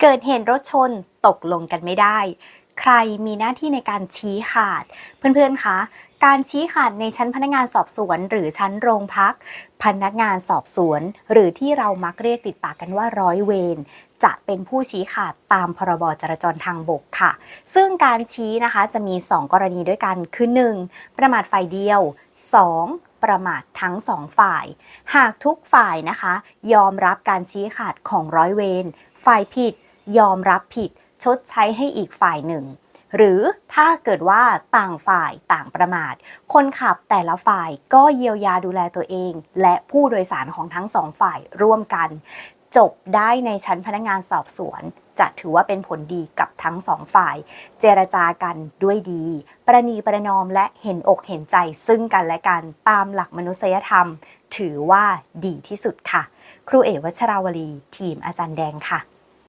เกิดเหตุรถชนตกลงกันไม่ได้ ใครมีหน้าที่ในการชี้ขาด เพื่อนๆ คะ การชี้ขาดในชั้นพนักงานสอบสวน หรือชั้นโรงพัก พนักงานสอบสวน หรือที่เรามักเรียกติดปากกันว่าร้อยเวรจะเป็นผู้ชี้ขาดตามพรบจราจรทางบกค่ะ ซึ่งการชี้นะคะจะมี 2 กรณีด้วยกัน คือ 1. ประมาทฝ่ายเดียว 2. ประมาททั้งสองฝ่าย หากทุกฝ่ายนะคะ ยอมรับการชี้ขาดของร้อยเวรฝ่ายผิด ยอมรับผิด ชดใช้ให้อีกฝ่ายหนึ่ง หรือถ้าเกิดว่าต่างฝ่ายต่างประมาท คนขับแต่ละฝ่ายก็เยียวยาดูแลตัวเอง และผู้โดยสารของทั้งสองฝ่ายร่วมกัน จบได้ในชั้นพนักงานสอบสวน จะถือว่าเป็นผลดีกับทั้งสองฝ่าย เจรจากันด้วยดี ประนีประนอมและเห็นอกเห็นใจซึ่งกันและกันตามหลักมนุษยธรรม ถือว่าดีที่สุดค่ะครูเอวัชราวลี ทีมอาจารย์แดงค่ะ